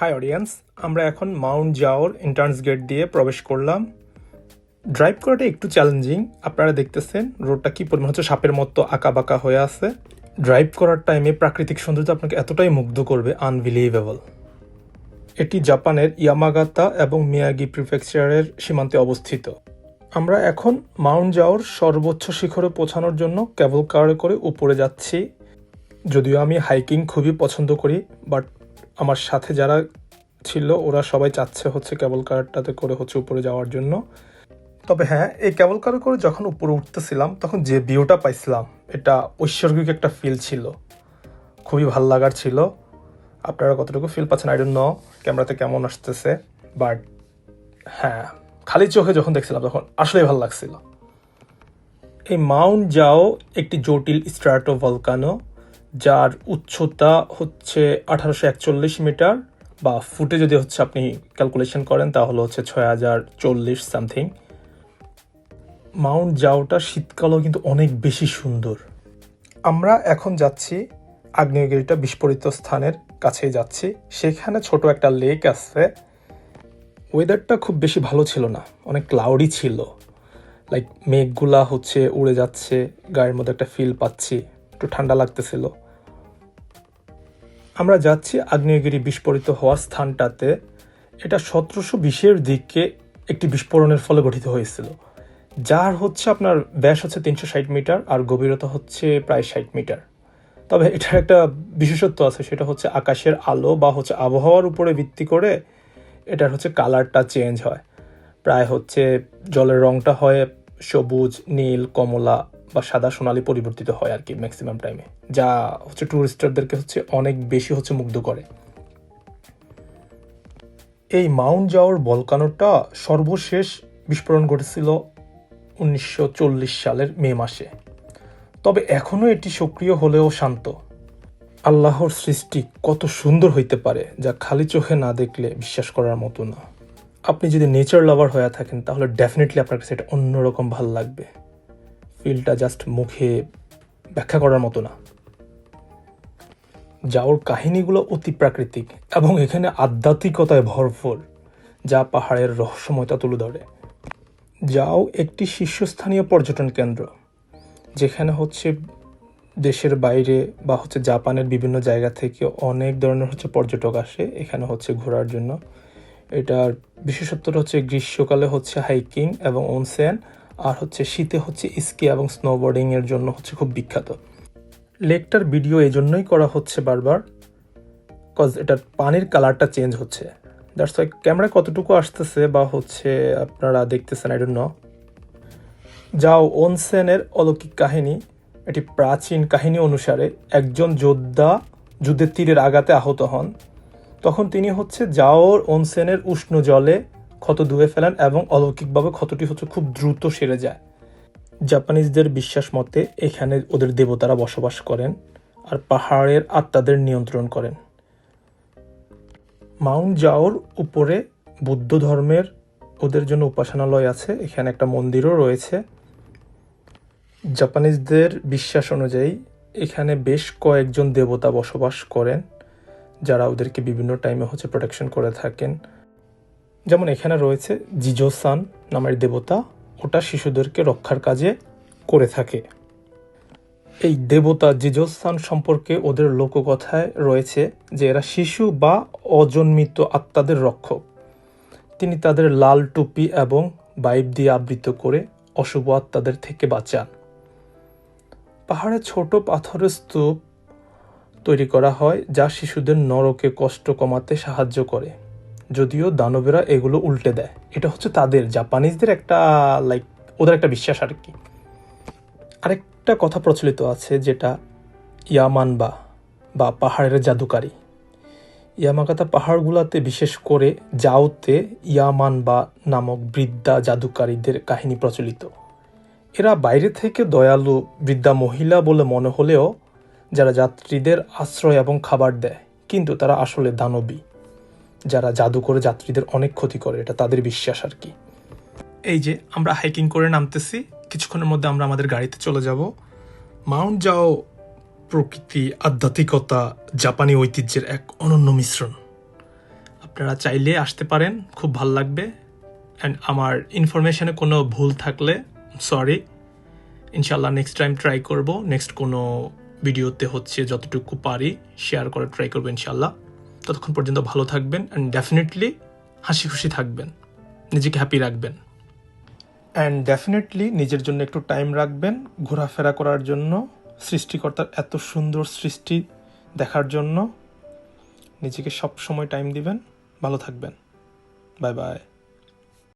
High audience আমরা এখন Mount জাওর entrance gate দিয়ে প্রবেশ করলাম। ড্রাইভ করাটা একটু চ্যালেঞ্জিং আপনারা দেখতেছেন রোডটা কি পরিমাণ হচ্ছে সাপের মতো আঁকা বাঁকা হয়ে আছে। ড্রাইভ করার টাইমে প্রাকৃতিক সৌন্দর্য আপনাকে এতটাই মুগ্ধ করবে আনবিলিভেবল এটি জাপানের ইয়ামাগাতা এবং মিয়াগি প্রিফেকচারের সীমান্তে অবস্থিত। আমরা এখন মাউন্ট জাওর সর্বোচ্চ শিখরে পৌঁছানোর জন্য ক্যাবল কারে করে উপরে যাচ্ছি। যদিও আমি হাইকিং খুবই পছন্দ করি বাট আমার সাথে যারা ছিল, ওরা সবাই চাচ্ছে হচ্ছে কেবল কারটাতে করে হচ্ছে উপরে যাওয়ার জন্য। তবে হ্যাঁ এই কেবল কারে করে যখন উপরে উঠতেছিলাম, তখন যে ভিউটা পাইছিলাম, এটা ঐশ্বর্গিক একটা ফিল ছিল। খুবই ভালো লাগার ছিল। আপনারা কতটুকু ফিল পাচ্ছেন আই ডোন্ট নো ক্যামেরাতে কেমন আসতেছে বাট হ্যাঁ খালি চোখে যখন দেখছিলাম তখন আসলেই ভালো লাগছিল। এই মাউন্ট যাও, একটি জটিল স্ট্রাটো ভলকানো যার উচ্চতা হচ্ছে আঠারোশো একচল্লিশ মিটার বা ফুটে যদি হচ্ছে আপনি ক্যালকুলেশন করেন তাহলে হচ্ছে ছয় হাজার চল্লিশ সামথিং মাউন্ট জাওটা শীতকালও কিন্তু অনেক বেশি সুন্দর। আমরা এখন যাচ্ছি আগ্নেয়গিরিটা বিস্ফোরিত স্থানের কাছে যাচ্ছি। সেখানে ছোট একটা লেক আছে। ওয়েদারটা খুব বেশি ভালো ছিল না, অনেক ক্লাউডি ছিল। লাইক মেঘগুলা হচ্ছে উড়ে যাচ্ছে, গায়ের মধ্যে একটা ফিল পাচ্ছি। একটু ঠান্ডা লাগতেছিল। আমরা যাচ্ছি আগ্নেয়গিরি বিস্ফোরিত হওয়ার স্থানটাতে। এটা সতেরোশো বিশের দিকে একটি বিস্ফোরণের ফলে গঠিত হয়েছিল। যার হচ্ছে আপনার ব্যাস হচ্ছে তিনশো ষাট মিটার আর গভীরতা হচ্ছে প্রায় ষাট মিটার। তবে এটার একটা বিশেষত্ব আছে, সেটা হচ্ছে আকাশের আলো বা হচ্ছে আবহাওয়ার উপরে ভিত্তি করে এটার হচ্ছে কালারটা চেঞ্জ হয়। প্রায় হচ্ছে জলের রংটা হয় সবুজ, নীল, কমলা বা সাদা সোনালি পরিবর্তিত হয় আর কি ম্যাক্সিমাম টাইমে যা হচ্ছে টুরিস্টারদেরকে হচ্ছে অনেক বেশি হচ্ছে মুগ্ধ করে। এই মাউন্ট যাওয়ার বলকানোটা সর্বশেষ বিস্ফোরণ ঘটেছিল উনিশশো চল্লিশ সালের মে মাসে। তবে এখনও এটি সক্রিয় হলেও শান্ত। আল্লাহর সৃষ্টি কত সুন্দর হইতে পারে, যা খালি চোখে না দেখলে বিশ্বাস করার মতো না। আপনি যদি নেচার লাভার হয়ে থাকেন, তাহলে ডেফিনেটলি আপনার কাছে এটা অন্যরকম ভালো লাগবে। ফিলটা জাস্ট মুখে ব্যাখ্যা করার মতো না। যাওর কাহিনীগুলো অতি প্রাকৃতিক এবং এখানে আধ্যাত্মিকতায় ভরপুর, যা পাহাড়ের রহস্যময়তা তুলে ধরে। যাও একটি শীর্ষস্থানীয় পর্যটন কেন্দ্র, যেখানে হচ্ছে দেশের বাইরে বা হচ্ছে জাপানের বিভিন্ন জায়গা থেকে অনেক ধরনের হচ্ছে পর্যটক আসে এখানে হচ্ছে ঘোরার জন্য। এটার বিশেষত্বটা হচ্ছে গ্রীষ্মকালে হচ্ছে হাইকিং এবং অনসেন আর হচ্ছে শীতে হচ্ছে স্কি এবং স্নোবোর্ডিং এর জন্য হচ্ছে খুব বিখ্যাত। লেকটার ভিডিও এই জন্যই করা হচ্ছে বারবার কজ এটার পানির কালারটা চেঞ্জ হচ্ছে। দ্যাটস ওয়াই ক্যামেরা কতটুকু আসতেছে বা হচ্ছে আপনারা দেখতেছেন আই ডোন্ট নো যাও ওনসেনের অলৌকিক কাহিনী, এটি প্রাচীন কাহিনী অনুসারে একজন যোদ্ধা যুদ্ধের তীরের আঘাতে আহত হন। তখন তিনি হচ্ছে জাওর ওনসেনের উষ্ণ জলে ক্ষত ধুয়ে ফেলেন এবং অলৌকিকভাবে ক্ষতটি হচ্ছে খুব দ্রুত সেরে যায়। জাপানিজদের বিশ্বাস মতে এখানে ওদের দেবতারা বসবাস করেন আর পাহাড়ের আত্মাদের নিয়ন্ত্রণ করেন। মাউন্ট জাওর উপরে বুদ্ধ ধর্মের ওদের জন্য উপাসনালয় আছে, এখানে একটা মন্দিরও রয়েছে। জাপানিজদের বিশ্বাস অনুযায়ী এখানে বেশ কয়েকজন দেবতা বসবাস করেন, যারা ওদেরকে বিভিন্ন টাইমে হচ্ছে প্রোটেকশন করে থাকেন। যেমন এখানে রয়েছে জিজো সান নামের দেবতা, ওটা শিশুদেরকে রক্ষার কাজে করে থাকে। এই দেবতা জিজোস্থান সম্পর্কে ওদের লোককথায় রয়েছে যে এরা শিশু বা অজন্মিত আত্মাদের রক্ষক। তিনি তাদের লাল টুপি এবং বাইব দিয়ে আবৃত করে অশুভ আত্মাদের থেকে বাঁচান। পাহাড়ে ছোট পাথরের স্তূপ তৈরি করা হয় যা শিশুদের নরকে কষ্ট কমাতে সাহায্য করে। যদিও দানবেরা এগুলো উল্টে দেয়। এটা হচ্ছে তাদের, জাপানিজদের একটা লাইক ওদের একটা বিশ্বাস আর কি আরেকটা কথা প্রচলিত আছে যেটা ইয়ামানবা বা পাহাড়ের জাদুকারী। ইয়ামাগাতা পাহাড়গুলোতে বিশেষ করে যাওতে ইয়ামানবা নামক বৃদ্ধা জাদুকারীদের কাহিনী প্রচলিত। এরা বাইরে থেকে দয়ালু বৃদ্ধা মহিলা বলে মনে হলেও যারা যাত্রীদের আশ্রয় এবং খাবার দেয়, কিন্তু তারা আসলে দানবী। যারা জাদু করে যাত্রীদের অনেক ক্ষতি করে, এটা তাদের বিশ্বাস আর কি। এই যে আমরা হাইকিং করে নামতেছি, কিছুক্ষণের মধ্যে আমরা আমাদের গাড়িতে চলে যাব। মাউন্ট যাও প্রকৃতি, আধ্যাত্মিকতা, জাপানি ঐতিহ্যের এক অনন্য মিশ্রণ। আপনারা চাইলে আসতে পারেন, খুব ভালো লাগবে। অ্যান্ড আমার ইনফরমেশনে কোনো ভুল থাকলে সরি ইনশাল্লাহ নেক্সট টাইম ট্রাই করব। নেক্সট কোনো ভিডিওতে হচ্ছে যতটুকু পারি শেয়ার করার ট্রাই করব ইনশাল্লাহ ততক্ষণ পর্যন্ত ভালো থাকবেন অ্যান্ড ডেফিনেটলি হাসি খুশি থাকবেন। নিজেকে হ্যাপি রাখবেন। অ্যান্ড ডেফিনেটলি নিজের জন্য একটু টাইম রাখবেন, ঘোরাফেরা করার জন্য, সৃষ্টিকর্তার এত সুন্দর সৃষ্টি দেখার জন্য। নিজেকে সব সময় টাইম দিবেন। ভালো থাকবেন। Bye bye